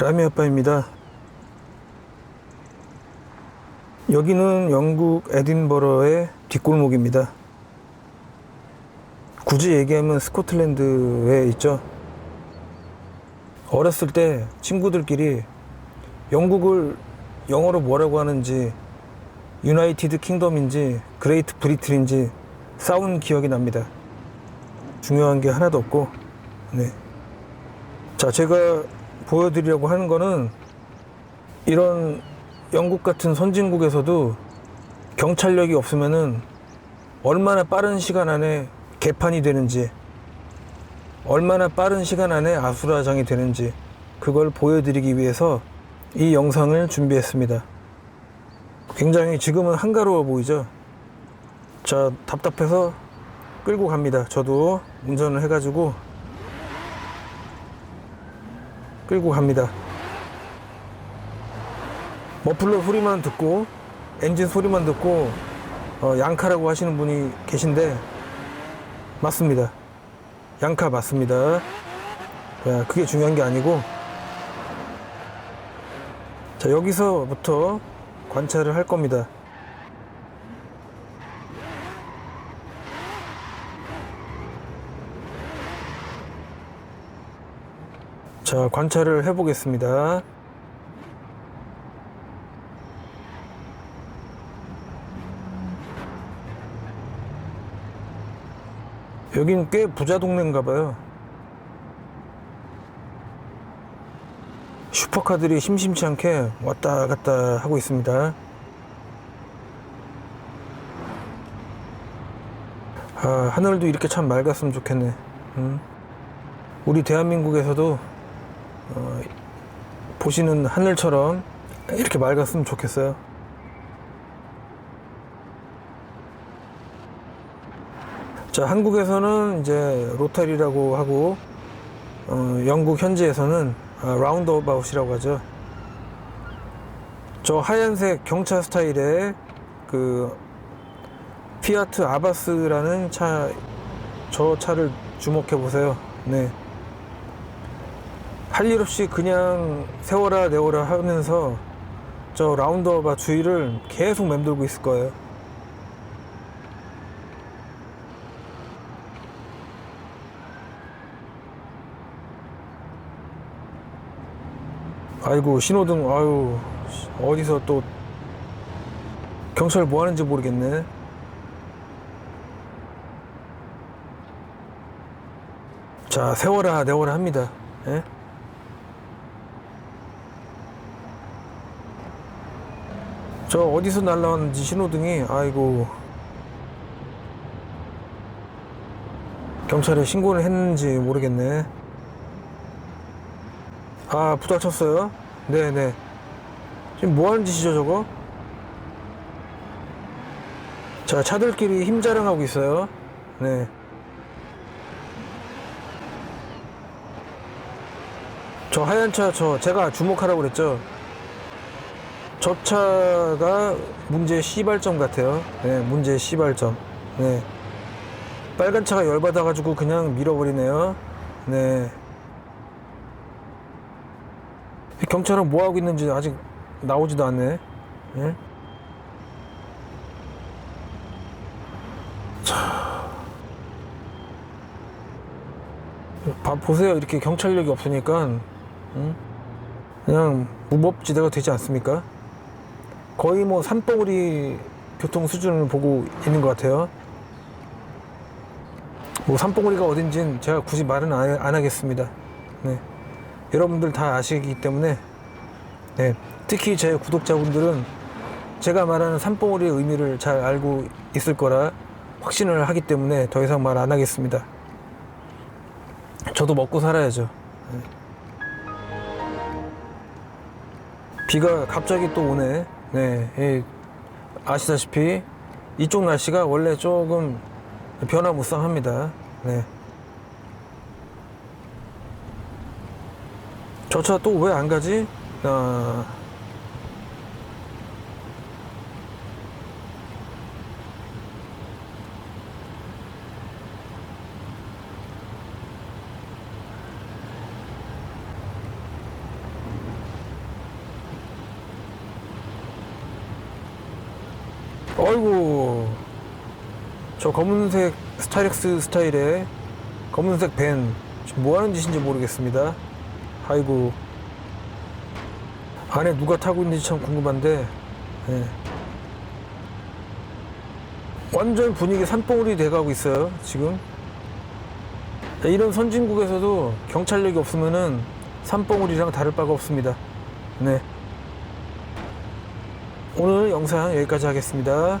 라미 아빠입니다. 여기는 영국 에딘버러의 뒷골목입니다. 굳이 얘기하면 스코틀랜드에 있죠. 어렸을 때 친구들끼리 영국을 영어로 뭐라고 하는지 유나이티드 킹덤인지 그레이트 브리틀인지 싸운 기억이 납니다. 중요한 게 하나도 없고, 네. 자, 제가 보여드리려고 하는 거는 이런 영국 같은 선진국에서도 경찰력이 없으면은 얼마나 빠른 시간 안에 개판이 되는지, 얼마나 빠른 시간 안에 아수라장이 되는지, 그걸 보여드리기 위해서 이 영상을 준비했습니다. 굉장히 지금은 한가로워 보이죠? 자, 답답해서 끌고 갑니다. 저도 운전을 해가지고 끌고 갑니다. 머플러 소리만 듣고 엔진 소리만 듣고 어, 양카라고 하시는 분이 계신데 맞습니다. 양카 맞습니다. 자, 그게 중요한 게 아니고 자 여기서부터 관찰을 할 겁니다. 자, 관찰을 해 보겠습니다. 여긴 꽤 부자 동네인가 봐요. 슈퍼카들이 심심치 않게 왔다 갔다 하고 있습니다. 아, 하늘도 이렇게 참 맑았으면 좋겠네. 음. 우리 대한민국에서도 어, 보시는 하늘처럼 이렇게 맑았으면 좋겠어요. 자, 한국에서는 이제 로타리라고 하고, 어, 영국 현지에서는 아, 라운드어바웃이라고 하죠. 저 하얀색 경차 스타일의 그 피아트 아바스라는 차, 저 차를 주목해 보세요. 네. 할 일 없이 그냥 세워라 내워라 하면서 저 라운드어바 주위를 계속 맴돌고 있을 거예요. 아이고 신호등 아유 어디서 또 경찰 뭐 하는지 모르겠네. 자 세워라 내워라 합니다. 예? 저 어디서 날라왔는지 신호등이 아이고 경찰에 신고를 했는지 모르겠네. 아 부닥쳤어요? 네네. 지금 뭐 하는 짓이죠 저거? 자 차들끼리 힘 자랑하고 있어요. 네. 저 하얀 차 저 제가 주목하라고 그랬죠. 저 차가 문제의 시발점 같아요. 네, 문제의 시발점. 네. 빨간 차가 열받아가지고 그냥 밀어버리네요. 네. 경찰은 뭐 하고 있는지 아직 나오지도 않네. 예? 자. 봐 보세요. 이렇게 경찰력이 없으니까 응? 그냥 무법지대가 되지 않습니까? 거의 뭐 산봉우리 교통 수준을 보고 있는 것 같아요. 뭐 산봉우리가 어딘진 제가 굳이 말은 안, 안 하겠습니다. 네. 여러분들 다 아시기 때문에 네. 특히 제 구독자분들은 제가 말하는 산봉우리의 의미를 잘 알고 있을 거라 확신을 하기 때문에 더 이상 말 안 하겠습니다. 저도 먹고 살아야죠. 네. 비가 갑자기 또 오네. 네, 예, 아시다시피 이쪽 날씨가 원래 조금 변화무쌍합니다. 네. 저 차 또 왜 안 가지? 아, 어이구 저 검은색 스타렉스 스타일의 검은색 밴 지금 뭐 하는 짓인지 모르겠습니다. 아이고. 안에 누가 타고 있는지 참 궁금한데 예. 완전 분위기 산봉우리 돼가고 있어요 지금. 네, 이런 선진국에서도 경찰력이 없으면은 산봉우리랑 다를 바가 없습니다. 네 오늘 영상 여기까지 하겠습니다.